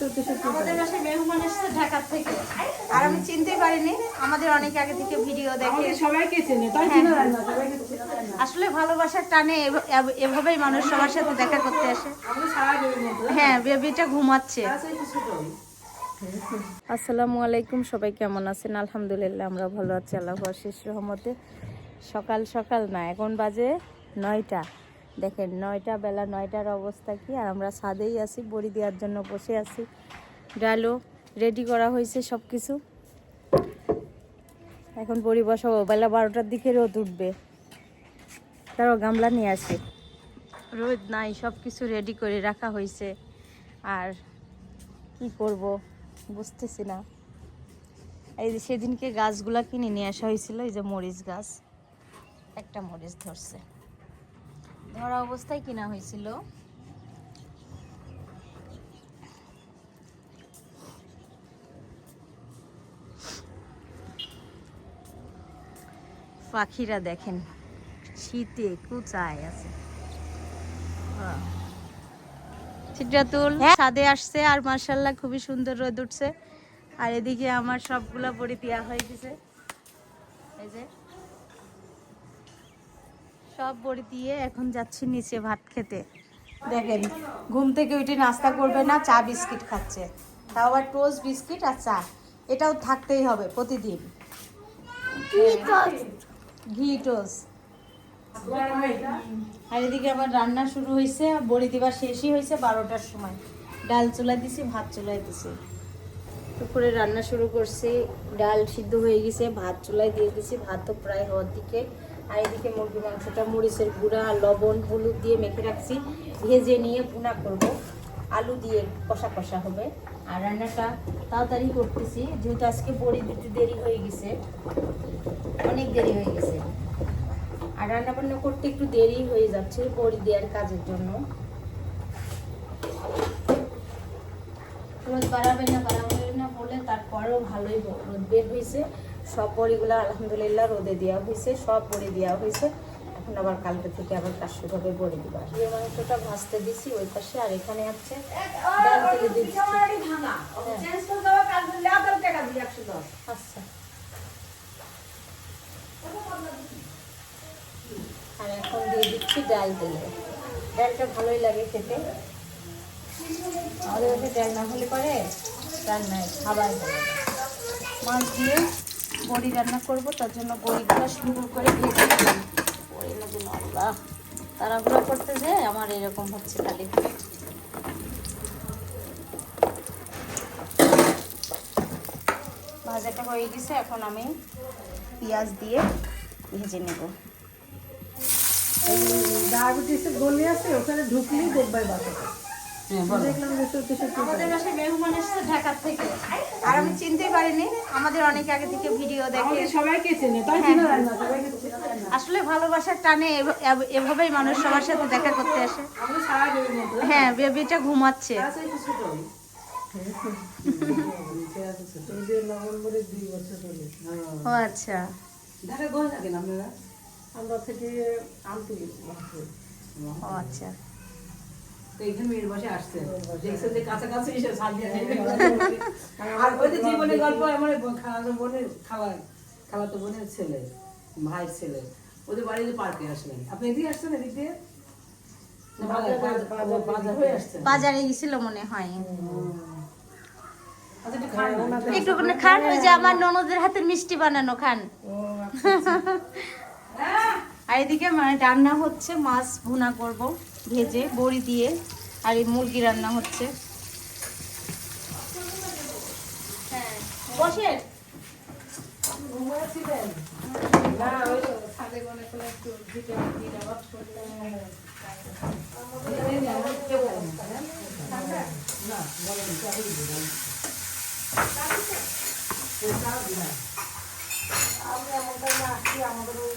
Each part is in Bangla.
চৌত্রিশশো আমাদের বাসায় মেহমান এসেছে ঢাকা থেকে। আর আমি চিনতেই পারিনি আমাদের অনেক আগে থেকে ভিডিও দেখে। আমাদের সবাইকে চেনে তাই হ্যাঁ, চিনা হ্যাঁ। আসলে ভালোবাসার টানে এভ- এভ- এভাবেই মানুষ সবার সাথে দেখা করতে আসে। হ্যাঁ বেবিটা ঘুমাচ্ছে। আসসালামু আলাইকুম সবাই কেমন আছেন? আলহামদুলিল্লাহ আমরা ভালো আছি আল্লাহ শেষ রহমতে। সকাল সকাল না এখন বাজে নয়টা। দেখেন, নয়টা বেলা, নয়টার অবস্থা কি? আর আমরা ছাদেই আছি, বড়ি দেওয়ার জন্য বসে আছি। ডালও রেডি করা হয়েছে সব কিছু এখন বড়ি বসাবো। বেলা বারোটার দিকে রোদ উঠবে। তারও গামলা নিয়ে আসি। রোদ নাই সব কিছু রেডি করে রাখা হয়েছে। আর কি করব? বুঝতেছি না। এই যে সেদিনকে গাছগুলা কিনে নিয়ে আসা হয়েছিল, এই যে মরিচ গাছ। একটা মরিচ ধরছে। ধরা অবস্থায় কিনা হয়েছিল। পাখিরা দেখেন শীতে কুচায় আছে। সিদ্রাতুল ছাদে আসছে আর মার্শাল্লাহ খুবই সুন্দর রোদ উঠছে। আর এদিকে আমার সবগুলা বড়ি দেওয়া হয়ে গেছে। এই যে। সব বড়ি দিয়ে এখন যাচ্ছি নিচে ভাত খেতে। দেখেন ঘুম থেকে উঠে নাস্তা করবে না চা বিস্কিট খাচ্ছে। তাও আবার টোস্ট বিস্কিট আর চা। এটাও থাকতেই হবে প্রতিদিন। ঘি টোস্ট। আর এদিকে আমার রান্না শুরু হয়েছে বড়ি দিবার শেষই হয়েছে বারোটার সময়। ডাল চুলাই দিছি ভাত চুলাই দিছি। দুপুরে রান্না শুরু করছি ডাল সিদ্ধ হয়ে গেছে ভাত চুলাই দিয়ে দিছি ভাত তো প্রায় হওয়ার দিকে। আর এদিকে মুরগি মাংসটা, মরিচের গুঁড়া, লবণ, হলুদ দিয়ে মেখে রাখছি। ভেজে নিয়ে ভুনা করব। আলু দিয়ে কষা কষা হবে। আর রান্নাটা তাড়াতাড়ি করতেছি, যেহেতু আজকে বড়ি দিতে দেরি হয়ে গেছে। অনেক দেরি হয়ে গেছে। আর রান্না বান্না করতে একটু দেরি হয়ে যাচ্ছে বড়ি দেওয়ার কাজের জন্য। রোদ বাড়াবে না বাড়াবে না বলে তারপরেও ভালোই রোদ বের হয়েছে। সব বড়িগুলো আলহামদুলিল্লাহ রোদে দেওয়া হয়েছে, সব বড়ি দেওয়া হয়েছে। এখন আবার কালকে থেকে আবার হবে বড়ি দিবা মাংসটা ভাজতে দিছি ওই পাশে, আর এখানে আছে ডাল তেলে আচ্ছা। আর এখন দিয়ে দিচ্ছি ডাল তেলে। ডালটা ভালোই লাগে খেতে। আমাদের ডাল না হলে পরে ডাল নাই খাবার মাছ দিয়ে বড়ি রান্না করব, তার জন্য বড়িগুলো সুন্দর করে ভেজে নিলাম। করতে যে আমার এরকম হচ্ছে খালি ভাজাটা হয়ে গেছে, এখন আমি পেঁয়াজ দিয়ে ভেজে নেব। গলি আছে, ওখানে ঢুকলেই যে চৌত্রিশশো আমাদের বাসায় মেহমান এসেছে ঢাকা থেকে। আর আমি চিনতেই পারিনি আমাদের অনেক আগে থেকে ভিডিও দেখে সবাইকে চেনে হ্যাঁ, হ্যাঁ। আসলে ভালোবাসার টানে এভ- এভ- এভাবেই মানুষ সবার সাথে দেখা করতে আসে। হ্যাঁ বেবিটা ঘুমাচ্ছে। ও আচ্ছা। আমরা থেকে আচ্ছা। তো এখানে মেয়ের বসে আসছে। দেখছেন যে কাছাকাছি এসে সাজিয়ে আর ওই যে জীবনের গল্প আমার খালা বোনের খালা খালা বোনের ছেলে ভাইয়ের ছেলে। ওদের বাড়িতে পার্কে আসলেন আপনি এদিকে আসছেন এদিক? দিয়ে না, বাজার- হয়ে গেছিল মনে হয়। আচ্ছা একটু খান। ওই যে আমার ননদের হাতের মিষ্টি বানানো খান। আর এদিকে মানে রান্না হচ্ছে মাছ ভুনা করব। ভেজে বড়ি দিয়ে আর এই মুরগি রান্না হচ্ছে। বসেন। আমরা আমাদের আসছি আমাদের ওই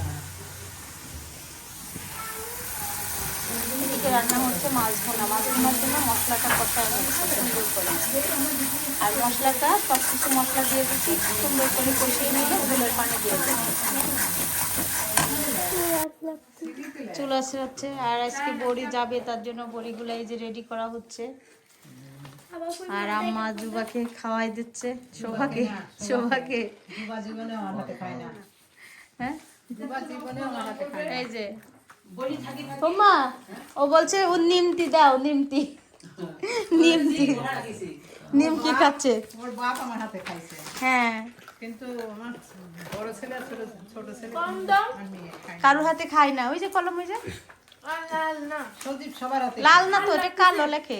দিতে দিতে মাছ ভোনা। মাছ ভোনার জন্য মশলাটা কষায় নিচ্ছি সুন্দর করে। আর মশলাটা সব কিছু মশলা দিয়ে দিচ্ছি সুন্দর করে কষিয়ে নিলে ফুলের পানি দিয়ে চুল আসে হচ্ছে আর আজকে বড়ি যাবে তার জন্য বড়িগুলো এই যে রেডি করা হচ্ছে। আর আম্মা জুবাকে খাওয়াই দিচ্ছে শোভাকে শোভাকে হ্যাঁ? এই যে বলি থাকি ও মা ও বলছে ও নিমতি দাও নিমতি নিমতি নিমকি খাচ্ছে। ওর বাপ আমার হাতে খাইছে। হ্যাঁ। কিন্তু আমার বড় ছেলে ছোট ছোট ছেলে খায় না। কারোর হাতে খাই না। ওই যে কলম ওই যে? সবার হাতে লাল না তো এটা কালো লেখে।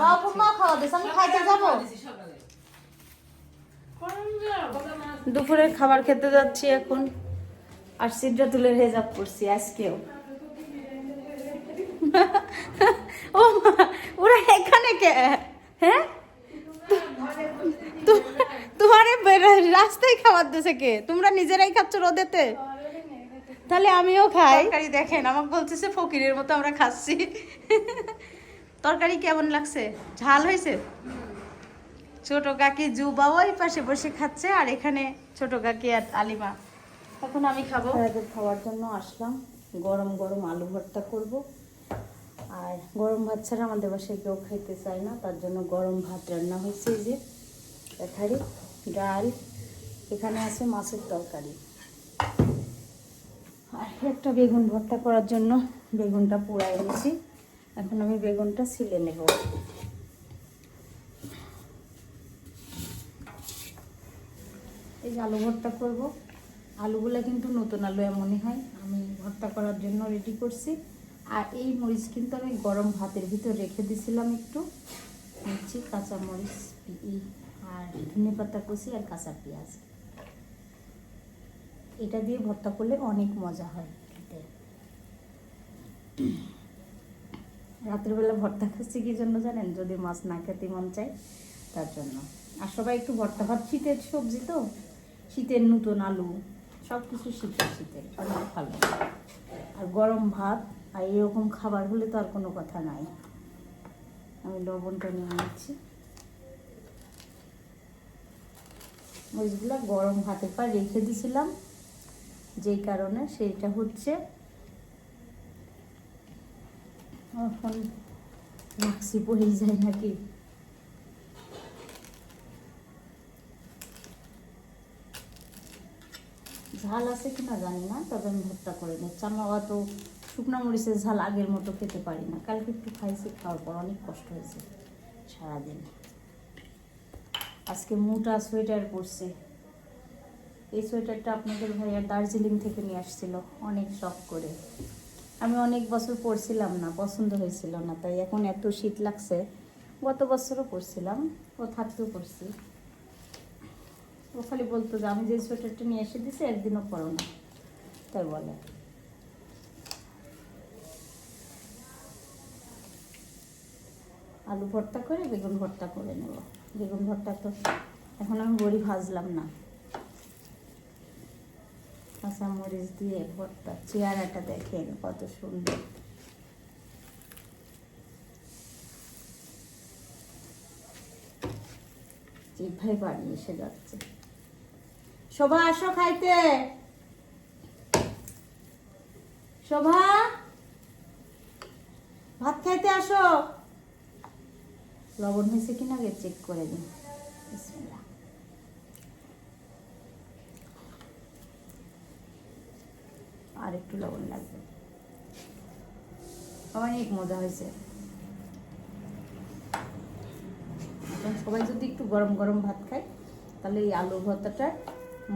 হাত হাত খাওয়া দিস আমি খাইতে যাব। দুপুরের খাবার খেতে যাচ্ছি এখন। আর সিদ্ধা তুলে হেজাব করছি আজকেও। ও ওরা এখানে কে? হ্যাঁ? তোমারে রাস্তায় খাবার দিছে কে? তোমরা নিজেরাই খাচ্ছ রোদেতে? তাহলে আমিও খাই। তরকারি দেখেন, আমাকে বলতেছে ফকিরের মতো আমরা খাচ্ছি। তরকারি কেমন লাগছে? ঝাল হয়েছে? ছোট কাকি জুবা ওই পাশে বসে খাচ্ছে, আর এখানে ছোট কাকি আর আলিমা এখন আমি খাব। খাওয়ার জন্য আসলাম। গরম গরম আলু ভর্তা করব। আর গরম ভাত ছাড়া আমাদের বাসায় কেউ খাইতে চায় না, তার জন্য গরম ভাত রান্না হয়েছে যে এখানে ডাল, এখানে আছে মাছের তরকারি। আর একটা বেগুন ভর্তা করার জন্য বেগুনটা পোড়াই এনেছি। এখন আমি বেগুনটা ছিলে নেব। যে আলু ভর্তা করব। আলুগুলো কিন্তু নতুন আলু এমনই হয়। আমি ভর্তা করার জন্য রেডি করছি। আর এই মরিচ কিন্তু আমি গরম ভাতের ভিতর রেখে দিছিলাম একটু। নিচ্ছি কাঁচা মরিচ আর ধনে পাতা কুচি আর কাঁচা পেঁয়াজ। এটা দিয়ে ভর্তা করলে অনেক মজা হয় খেতে। রাতের বেলা ভর্তা খাচ্ছি কি জন্য জানেন? যদি মাছ না খেতে মন চায়, তার জন্য। আর সবাই একটু ভর্তা ভাত শীতের সবজি তো। শীতের নতুন আলু সব কিছু শীতের শীতের, অনেক ভালো। আর গরম ভাত, আর এরকম খাবার হলে তো আর কোনো কথা নাই। আমি লবণটা নিয়ে নিচ্ছি। মরিচগুলো গরম ভাতের পর রেখে দিয়েছিলাম যেই কারণে সেইটা হচ্ছে এখন রাখছি পড়েই যায় নাকি? ঝাল আছে কিনা জানি না, তবে আমি ভর্তা করে নিচ্ছি। আমার অত শুকনো মরিচের ঝাল আগের মতো খেতে পারি না। কালকে একটু খাইছি, খাওয়ার পর অনেক কষ্ট হয়েছে সারাদিন। আজকে মোটা সোয়েটার পরছে। এই সোয়েটারটা আপনাদের ভাইয়া দার্জিলিং থেকে নিয়ে আসছিল, অনেক শখ করে। আমি অনেক বছর পরছিলাম না, পছন্দ হয়েছিল না, তাই এখন এত শীত লাগছে। গত বছরও পরছিলাম, ও থাকতেও পরছি। ও খালি বলতো যে, আমি যে সোয়েটারটা নিয়ে এসে দিছি, একদিনও পরো না। তাই বলে। আলু ভর্তা করে, বেগুন ভর্তা করে নেব। বেগুন ভর্তা তো এখন আমি বড়ি ভাজলাম না। কাঁচা মরিচ দিয়ে ভর্তা চেয়ারাটা দেখেন কত সুন্দর। জিভাই বাড়ি এসে যাচ্ছে। শোভা, আসো খাইতে। শোভা, ভাত খাইতে আসো। লবণ হয়েছে কিনা আগে চেক করে দিন আর একটু লবণ লাগবে। অনেক মজা হয়েছে। সবাই যদি একটু গরম গরম ভাত খায়, তাহলে এই আলু ভর্তাটার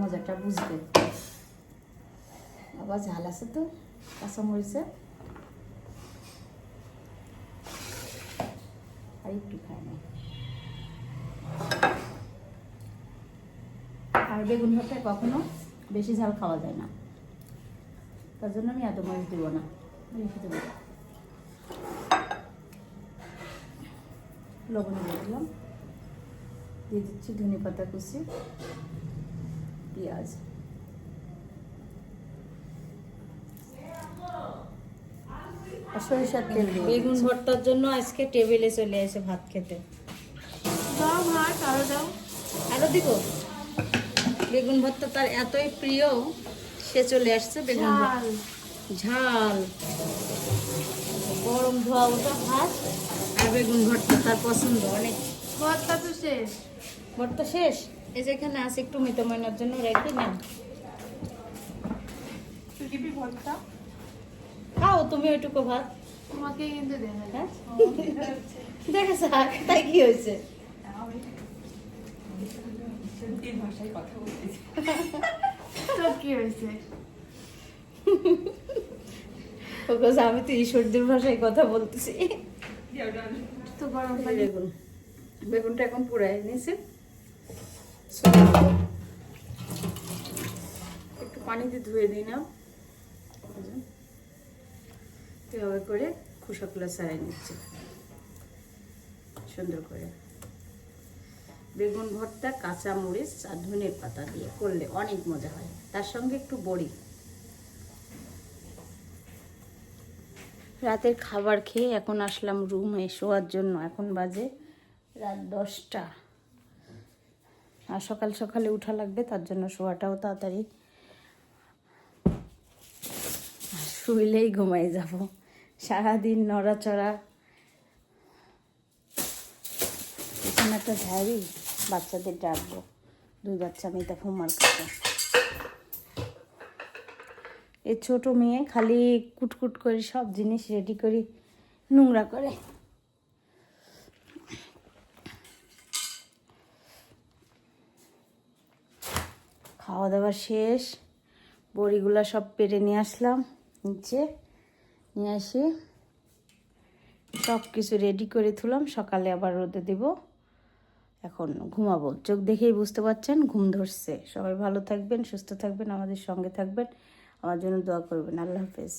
মজাটা বুঝবে। আবার ঝাল আছে তো কাঁচা মরিচে আর একটু খাই না। আর বেগুন ভাতে কখনো বেশি ঝাল খাওয়া যায় না। তার জন্য আমি এত মরিচ দেবো না। বেশি দেবো লবণ দিয়ে দিলাম। দিয়ে দিচ্ছি ধনে পাতা কুচি। পেঁয়াজ বেগুন ভর্তার জন্য আজকে টেবিলে চলে এসে ভাত খেতে। দাও ভাত আরও দাও। আরও দিব? বেগুন ভর্তা তার এতই প্রিয় সে চলে আসছে বেগুন ঝাল। ঝাল। গরম ধোয়া ওঠা ভাত আর বেগুন ভর্তা তার পছন্দ অনেক। ভর্তা তো শেষ। ভর্তা শেষ। এই যে এখানে আছে একটু মিতময়নার জন্য রেখে না খাও তুমি ওইটুকু ভাত। তোমাকে কিন্তু দেখা হ্যাঁ তাই কি হয়েছে? তো আমি তো ঈশ্বরদের ভাষায় কথা বলতেছি। তো বেগুনটা এখন পুরাই নিয়েছে। একটু পানিতে ধুয়ে দিই না। এভাবে করে খোসাগুলো ছাড়াই নিচ্ছে। সুন্দর করে। বেগুন ভর্তা কাঁচা মরিচ আর ধনের পাতা দিয়ে করলে অনেক মজা হয়। তার সঙ্গে একটু বড়ি। রাতের খাবার খেয়ে এখন আসলাম রুমে, শোয়ার জন্য। এখন বাজে রাত দশটা। আর সকাল সকালে উঠা লাগবে, তার জন্য শোয়াটাও তাড়াতাড়ি। শুইলেই ঘুমাই যাব। সারাদিন নড়াচড়া। এখানে একটা ঝাড়ি বাচ্চাদের ডাকবো। দুই বাচ্চা মেয়েটা ফুমার কাছে। এই ছোট মেয়ে খালি কুটকুট করে সব জিনিস রেডি করি, নোংরা করে। খাওয়া দাওয়া শেষ। বড়িগুলো সব পেরে নিয়ে আসলাম, নিচে নিয়ে আসি। সব কিছু রেডি করে তুলাম সকালে আবার রোদে দেব। এখন ঘুমাবো। চোখ দেখেই বুঝতে পারছেন, ঘুম ধরছে। সবাই ভালো থাকবেন, সুস্থ থাকবেন, আমাদের সঙ্গে থাকবেন। আমার জন্য দোয়া করবেন। আল্লাহ হাফেজ।